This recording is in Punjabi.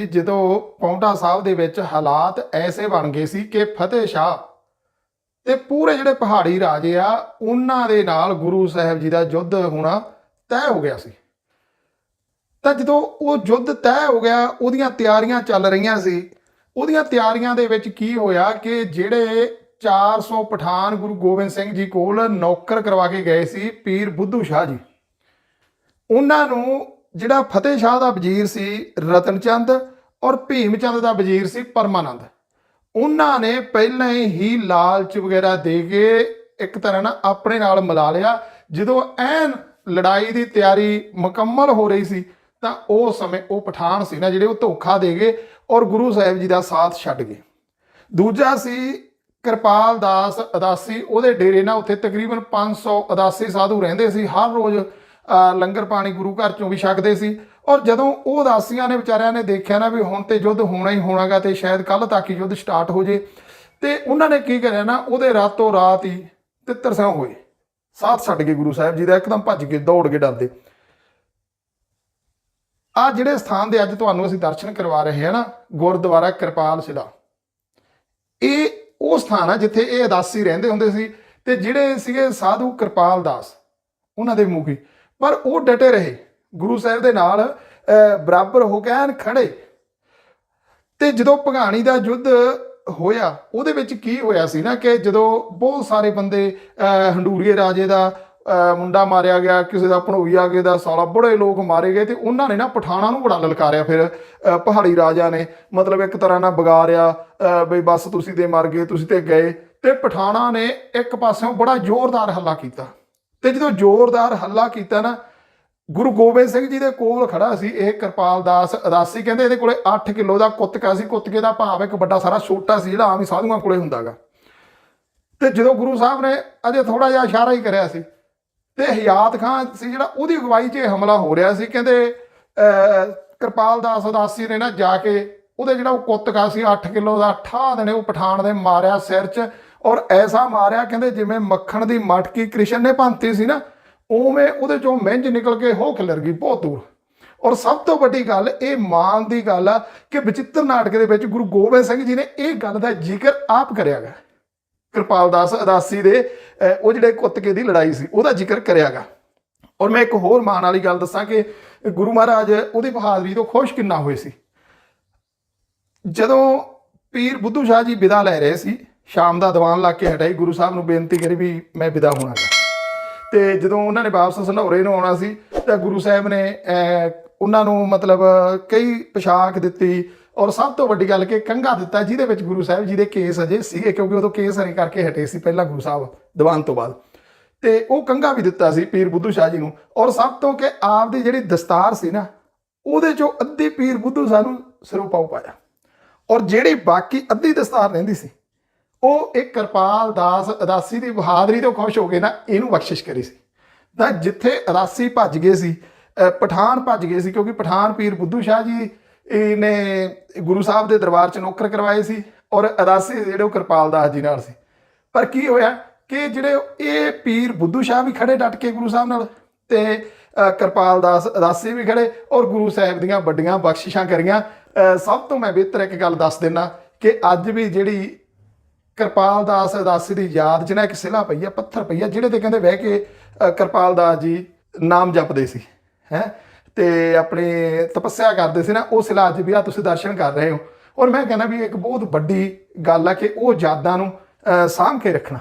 ਜੀ, ਜਦੋਂ ਪੌਂਟਾ ਸਾਹਿਬ ਦੇ ਵਿੱਚ ਹਾਲਾਤ ਐਸੇ ਬਣ ਗਏ ਸੀ ਕਿ ਫਤਿਹ ਸ਼ਾਹ ਤੇ ਪੂਰੇ ਜਿਹੜੇ ਪਹਾੜੀ ਰਾਜੇ ਆ, ਉਹਨਾਂ ਦੇ ਨਾਲ ਗੁਰੂ ਸਾਹਿਬ ਜੀ ਦਾ ਯੁੱਧ ਹੋਣਾ ਤੈਅ ਹੋ ਗਿਆ ਸੀ। ਤਾਂ ਜਦੋਂ ਉਹ ਯੁੱਧ ਤੈਅ ਹੋ ਗਿਆ, ਉਹਦੀਆਂ ਤਿਆਰੀਆਂ ਚੱਲ ਰਹੀਆਂ ਸੀ, ਉਹਦੀਆਂ ਤਿਆਰੀਆਂ ਦੇ ਵਿੱਚ ਕੀ ਹੋਇਆ ਕਿ ਜਿਹੜੇ 400 ਪਠਾਨ ਗੁਰੂ ਗੋਬਿੰਦ ਸਿੰਘ ਜੀ ਕੋਲ ਨੌਕਰ ਕਰਵਾ ਕੇ ਗਏ ਸੀ ਪੀਰ ਬੁੱਧੂ ਸ਼ਾਹ ਜੀ। ਉਹਨਾਂ ਨੂੰ ਜਿਹੜਾ ਫਤਿਹ ਸ਼ਾਹ ਦਾ ਵਜ਼ੀਰ ਸੀ, ਰਤਨ ਚੰਦ ਔਰ ਭੀਮ ਚੰਦ ਦਾ ਵਜ਼ੀਰ ਸੀ ਪਰਮਾਨੰਦ। ਉਹਨਾਂ ਨੇ ਪਹਿਲਾਂ ਹੀ ਲਾਲਚ ਵਗੈਰਾ ਦੇ ਕੇ ਇੱਕ ਤਰ੍ਹਾਂ ਨਾਲ ਆਪਣੇ ਨਾਲ ਮਿਲਾ ਲਿਆ। ਜਦੋਂ ਐਨ ਲੜਾਈ ਦੀ ਤਿਆਰੀ ਮੁਕੰਮਲ ਹੋ ਰਹੀ ਸੀ, ਤਾਂ ਉਹ ਸਮੇਂ ਉਹ ਪਠਾਨ ਸੀ ਨਾ ਜਿਹੜੇ ਉਹ ਧੋਖਾ ਦੇ ਗਏ ਔਰ ਗੁਰੂ ਸਾਹਿਬ ਜੀ ਦਾ ਸਾਥ ਛੱਡ ਗਏ। ਦੂਜਾ ਸੀ ਕਿਰਪਾਲ ਦਾਸ ਅਦਾਸੀ, ਉਹਦੇ ਡੇਰੇ ਨਾਲ ਉੱਥੇ ਤਕਰੀਬਨ 500 ਅਦਾਸੀ ਸਾਧੂ ਰਹਿੰਦੇ ਸੀ। ਹਰ ਰੋਜ਼ ਲੰਗਰ ਪਾਣੀ ਗੁਰੂ ਘਰ ਚੋਂ ਵੀ ਛਕਦੇ ਸੀ। ਔਰ ਜਦੋਂ ਉਹ ਉਦਾਸੀਆਂ ਨੇ ਵਿਚਾਰਿਆਂ ਨੇ ਦੇਖਿਆ ਨਾ ਵੀ ਹੁਣ ਤੇ ਯੁੱਧ ਹੋਣਾ ਹੀ ਹੋਣਾਗਾ ਤੇ ਸ਼ਾਇਦ ਕੱਲ ਤੱਕ ਹੀ ਯੁੱਧ ਸਟਾਰਟ ਹੋ ਜੇ, ਤੇ ਉਹਨਾਂ ਨੇ ਕੀ ਕਰਿਆ ਨਾ, ਉਹਦੇ ਰਾਤੋਂ ਰਾਤ ਹੀ ਤਿੱਤਰ ਸਿੰਘ ਹੋਏ। ਸਾਥ ਛੱਡ ਗਏ ਗੁਰੂ ਸਾਹਿਬ ਜੀ ਦਾ ਇੱਕਦਮ ਭੱਜ ਕੇ ਦੌੜ ਕੇ ਡਰਦੇ। ਆ ਜਿਹੜੇ ਸਥਾਨ ਦੇ ਅੱਜ ਤੁਹਾਨੂੰ ਅਸੀਂ ਦਰਸ਼ਨ ਕਰਵਾ ਰਹੇ ਹਾਂ ਨਾ, ਗੁਰਦੁਆਰਾ ਕਿਰਪਾਲ ਸਿਲਾ। ਇਹ ਉਹ ਸਥਾਨ ਆ ਜਿੱਥੇ ਇਹ ਅਦਾਸੀ ਰਹਿੰਦੇ ਹੁੰਦੇ ਸੀ, ਤੇ ਜਿਹੜੇ ਸੀਗੇ ਸਾਧੂ ਕਿਰਪਾਲ ਦਾਸ, ਉਹਨਾਂ ਦੇ ਮੁਖੀ ਪਰ ਉਹ ਡਟੇ ਰਹੇ। ਗੁਰੂ ਸਾਹਿਬ ਦੇ ਨਾਲ ਬਰਾਬਰ ਹੋ ਕੇ ਐਨ ਖੜੇ। ਤੇ ਜਦੋਂ ਭਗਾਣੀ ਦਾ ਯੁੱਧ ਹੋਇਆ ਉਹਦੇ ਵਿੱਚ ਕੀ ਹੋਇਆ ਸੀ ਨਾ ਕਿ ਜਦੋਂ ਬਹੁਤ ਸਾਰੇ ਬੰਦੇ ਹੰਡੂਰੀਏ ਰਾਜੇ ਦਾ ਮੁੰਡਾ ਮਾਰਿਆ ਗਿਆ ਕਿਸੇ ਦਾ ਭਣੋਈਆ ਕੇ ਦਾ ਸਾਲਾ ਬੜੇ ਲੋਕ ਮਾਰੇ ਗਏ ਤੇ ਉਹਨਾਂ ਨੇ ਨਾ ਪਠਾਣਾ ਨੂੰ ਬੜਾ ਲਲਕਾਰਿਆ ਫਿਰ ਪਹਾੜੀ ਰਾਜਾ ਨੇ। ਮਤਲਬ ਇੱਕ ਤਰ੍ਹਾਂ ਨਾਲ ਵਿਗਾਰਿਆ ਅਹ, ਬਈ ਬਸ ਤੁਸੀਂ ਤੇ ਮਰ ਗਏ ਤੁਸੀਂ ਤੇ ਗਏ। ਤੇ ਪਠਾਣਾ ਨੇ ਇੱਕ ਪਾਸਿਓਂ ਬੜਾ ਜ਼ੋਰਦਾਰ ਹੱਲਾ ਕੀਤਾ। ਤੇ ਜਦੋਂ ਜ਼ੋਰਦਾਰ ਹੱਲਾ ਕੀਤਾ ਨਾ ਗੁਰੂ ਗੋਬਿੰਦ ਸਿੰਘ ਜੀ ਦੇ ਕੋਲ ਖੜਾ ਸੀ ਇਹ ਕਿਰਪਾਲ ਦਾਸ ਅਦਾਸੀ ਕਹਿੰਦੇ ਇਹਦੇ ਕੋਲੇ 8 ਕਿਲੋ ਦਾ ਕੁੱਤਕਾ ਸੀ ਕੁੱਤਕੇ ਦਾ ਭਾਵ ਇੱਕ ਵੱਡਾ ਸਾਰਾ ਛੋਟਾ ਸੀ ਜਿਹੜਾ ਆਮ ਹੀ ਸਾਧੂਆਂ ਕੋਲੇ ਹੁੰਦਾਗਾ। ਤੇ ਜਦੋਂ ਗੁਰੂ ਸਾਹਿਬ ਨੇ ਅਜੇ ਥੋੜਾ ਜਿਹਾ ਇਸ਼ਾਰਾ ਹੀ ਕਰਿਆ ਸੀ ਤੇ ਹਯਾਤ ਖਾਨ ਸੀ ਜਿਹੜਾ ਉਹਦੀ ਅਗਵਾਈ 'ਚ ਇਹ ਹਮਲਾ ਹੋ ਰਿਹਾ ਸੀ ਕਹਿੰਦੇ ਅਹ, ਕਿਰਪਾਲ ਦਾਸ ਉਦਾਸੀ ਨੇ ਨਾ ਜਾ ਕੇ ਉਹਦੇ ਜਿਹੜਾ ਉਹ ਕੁੱਤਕਾ ਸੀ 8 ਕਿਲੋ ਦਾ ਠਾਹ ਦੇਣੇ ਉਹ ਪਠਾਨ ਦੇ ਮਾਰਿਆ ਸਿਰ 'ਚ ਔਰ ਐਸਾ ਮਾਰਿਆ ਕਹਿੰਦੇ ਜਿਵੇਂ ਮੱਖਣ ਦੀ ਮਟਕੀ ਕ੍ਰਿਸ਼ਨ ਨੇ ਭੰਤੀ ਸੀ ਨਾ, ਉਵੇਂ ਉਹਦੇ ਚੋਂ ਮਿੰਜ ਨਿਕਲ ਕੇ ਹੋ ਖਿਲਰ ਗਈ, ਬਹੁਤ ਦੂਰ। ਔਰ ਸਭ ਤੋਂ ਵੱਡੀ ਗੱਲ ਇਹ ਮਾਣ ਦੀ ਗੱਲ ਆ ਕਿ ਬਚਿੱਤਰ ਨਾਟਕ ਦੇ ਵਿੱਚ ਗੁਰੂ ਗੋਬਿੰਦ ਸਿੰਘ ਜੀ ਨੇ ਇਹ ਗੱਲ ਦਾ ਜ਼ਿਕਰ ਆਪ ਕਰਿਆ ਗਾ। ਕਿਰਪਾਲ ਦਾਸ ਅਦਾਸੀ ਦੇ ਉਹ ਜਿਹੜੇ ਕੁੱਤਕੇ ਦੀ ਲੜਾਈ ਸੀ, ਉਹਦਾ ਜ਼ਿਕਰ ਕਰਿਆਗਾ ਔਰ ਮੈਂ ਇੱਕ ਹੋਰ ਮਾਣ ਵਾਲੀ ਗੱਲ ਦੱਸਾਂ ਕਿ ਗੁਰੂ ਮਹਾਰਾਜ ਉਹਦੀ ਬਹਾਦਰੀ ਤੋਂ ਖੁਸ਼ ਕਿੰਨਾ ਹੋਏ ਸੀ। ਜਦੋਂ ਪੀਰ ਬੁੱਧੂ ਸ਼ਾਹ ਜੀ ਵਿਦਾ ਲੈ ਰਹੇ ਸੀ ਸ਼ਾਮ ਦਾ ਦੀਵਾਨ ਲਾ ਕੇ ਹਟਾਈ, ਗੁਰੂ ਸਾਹਿਬ ਨੂੰ ਬੇਨਤੀ ਕਰੀ ਵੀ ਮੈਂ ਵਿਦਾ ਹੋਣਾ ਗਾ। ਤੇ ਜਦੋਂ ਉਹਨਾਂ ਨੇ ਵਾਪਸ ਸੰਧੌਰੇ ਨੂੰ ਆਉਣਾ ਸੀ, ਤਾਂ ਗੁਰੂ ਸਾਹਿਬ ਨੇ ਉਹਨਾਂ ਨੂੰ ਮਤਲਬ ਕਈ ਪੋਸ਼ਾਕ ਦਿੱਤੀ ਔਰ ਸਭ ਤੋਂ ਵੱਡੀ ਗੱਲ ਕਿ ਕੰਘਾ ਦਿੱਤਾ, ਜਿਹਦੇ ਵਿੱਚ ਗੁਰੂ ਸਾਹਿਬ ਜੀ ਦੇ ਕੇਸ ਅਜੇ ਸੀਗੇ, ਕਿਉਂਕਿ ਉਦੋਂ ਕੇਸ ਹਰੇ ਕਰਕੇ ਹਟੇ ਸੀ ਪਹਿਲਾਂ ਗੁਰੂ ਸਾਹਿਬ ਦੀਵਾਨ ਤੋਂ ਬਾਅਦ। ਤੇ ਉਹ ਕੰਘਾ ਵੀ ਦਿੱਤਾ ਸੀ ਪੀਰ ਬੁੱਧੂ ਸ਼ਾਹ ਜੀ ਨੂੰ। ਔਰ ਸਭ ਤੋਂ ਕਿ ਆਪ ਦੀ ਜਿਹੜੀ ਦਸਤਾਰ ਸੀ ਨਾ, ਉਹਦੇ ਚੋਂ ਅੱਧੀ ਪੀਰ ਬੁੱਧੂ ਸ਼ਾਹ ਨੂੰ ਸਰੂਪਾਉ ਪਾਇਆ। ਔਰ ਜਿਹੜੀ ਬਾਕੀ ਅੱਧੀ ਦਸਤਾਰ ਰਹਿੰਦੀ ਸੀ ਉਹ ਇੱਕ ਕਿਰਪਾਲ ਦਾਸ ਅਦਾਸੀ ਦੀ ਬਹਾਦਰੀ ਤੋਂ ਖੁਸ਼ ਹੋ ਕੇ ਨਾ ਇਹਨੂੰ ਬਖਸ਼ਿਸ਼ ਕਰੀ ਸੀ। ਤਾਂ ਜਿੱਥੇ ਅਦਾਸੀ ਭੱਜ ਗਏ ਸੀ ਪਠਾਨ ਭੱਜ ਗਏ ਸੀ ਕਿਉਂਕਿ ਪਠਾਨ ਪੀਰ ਬੁੱਧੂ ਸ਼ਾਹ ਜੀ ਇਹ ਨੇ ਗੁਰੂ ਸਾਹਿਬ ਦੇ ਦਰਬਾਰ 'ਚ ਨੌਕਰ ਕਰਵਾਏ ਸੀ ਔਰ ਅਦਾਸੀ ਜਿਹੜੇ ਉਹ ਕਿਰਪਾਲ ਦਾਸ ਜੀ ਨਾਲ ਸੀ। ਪਰ ਕੀ ਹੋਇਆ ਕਿ ਜਿਹੜੇ ਇਹ ਪੀਰ ਬੁੱਧੂ ਸ਼ਾਹ ਵੀ ਖੜੇ ਡਟ ਕੇ ਗੁਰੂ ਸਾਹਿਬ ਨਾਲ ਤੇ ਕਿਰਪਾਲ ਦਾਸ ਅਦਾਸੀ ਵੀ ਖੜੇ ਔਰ ਗੁਰੂ ਸਾਹਿਬ ਦੀਆਂ ਵੱਡੀਆਂ ਬਖਸ਼ਿਸ਼ਾਂ ਕਰੀਆਂ। ਸਭ ਤੋਂ ਮੈਂ ਬਿਹਤਰ ਇੱਕ ਗੱਲ ਦੱਸ ਦਿੰਨਾ ਕਿ ਅੱਜ ਵੀ ਜਿਹੜੀ ਕਿਰਪਾਲ ਦਾਸ ਅਦਾਸੀ ਦੀ ਯਾਦ 'ਚ ਇੱਕ ਸਿਲਾ ਪਈ ਆ ਪੱਥਰ ਪਈ ਆ ਜਿਹੜੇ ਤੇ ਕਹਿੰਦੇ ਬਹਿ ਕੇ ਕਿਰਪਾਲ ਦਾਸ ਜੀ ਨਾਮ ਜਪਦੇ ਸੀ ਹੈ? ਤੇ ਆਪਣੇ ਤਪੱਸਿਆ ਕਰਦੇ ਸੀ ਨਾ ਉਹ ਸਿਲਾ ਅੱਜ ਵੀ ਆ ਤੁਸੀਂ ਦਰਸ਼ਨ ਕਰ ਰਹੇ ਹੋ। ਔਰ ਮੈਂ ਕਹਿੰਦਾ ਵੀ ਇੱਕ ਬਹੁਤ ਵੱਡੀ ਗੱਲ ਆ ਕਿ ਉਹ ਯਾਦਾਂ ਨੂੰ ਅ, ਸਾਂਭ ਕੇ ਰੱਖਣਾ।